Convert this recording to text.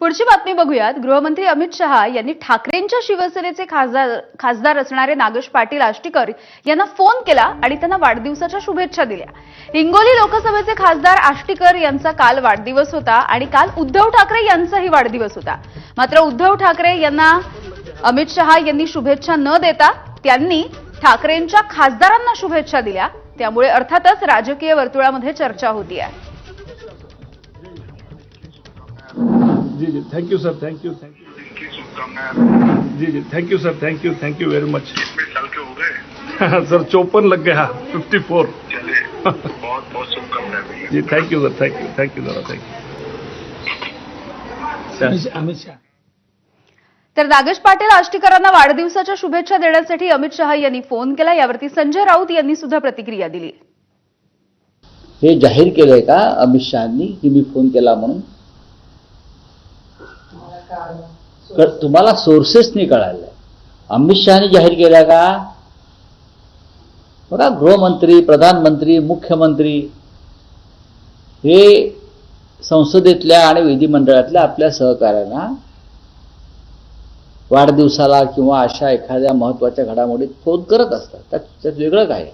पुढची बातमी बघूयात. गृहमंत्री अमित शहा यांनी ठाकरेंच्या शिवसेनेचे खासदार खासदार असणारे नागेश पाटील आष्टीकर यांना फोन केला आणि त्यांना वाढदिवसाच्या शुभेच्छा दिल्या. हिंगोली लोकसभेचे खासदार आष्टीकर यांचा काल वाढदिवस होता आणि काल उद्धव ठाकरे यांचाही वाढदिवस होता. मात्र उद्धव ठाकरे यांना अमित शहा यांनी शुभेच्छा न देता त्यांनी ठाकरेंच्या खासदारांना शुभेच्छा दिल्या. त्यामुळे अर्थातच राजकीय वर्तुळामध्ये चर्चा होती आहे जी जी. Thank you sir thank you thank you की शुभकामनाएं जी जी. Thank you sir thank you thank you very much कितने साल के हो गए. सर चौपन लग गया. फिफ्टी फोर चले बहुत बहुत शुभकामनाएं जी thank you sir thank you thank you दादा थैंक यू अमित शाह तर नागेश पाटील आष्टीकरांना वाढदिवसाच्या शुभेच्छा देण्यासाठी अमित शहा यांनी फोन केला. यावरती संजय राऊत यांनी सुद्धा प्रतिक्रिया दिली. हे जाहीर केलंय का अमित शहानी की मी फोन केला म्हणून? तुम्हाला सोर्सेसनी कळालंय अमित शहानी जाहीर केलं का? बघा गृहमंत्री प्रधानमंत्री मुख्यमंत्री हे संसदेतल्या आणि विधिमंडळातल्या आपल्या सहकाऱ्यांना वाढदिवसाला किंवा अशा एखाद्या महत्त्वाच्या घडामोडीत फोन करत असतात. त्यात त्यात वेगळं काय?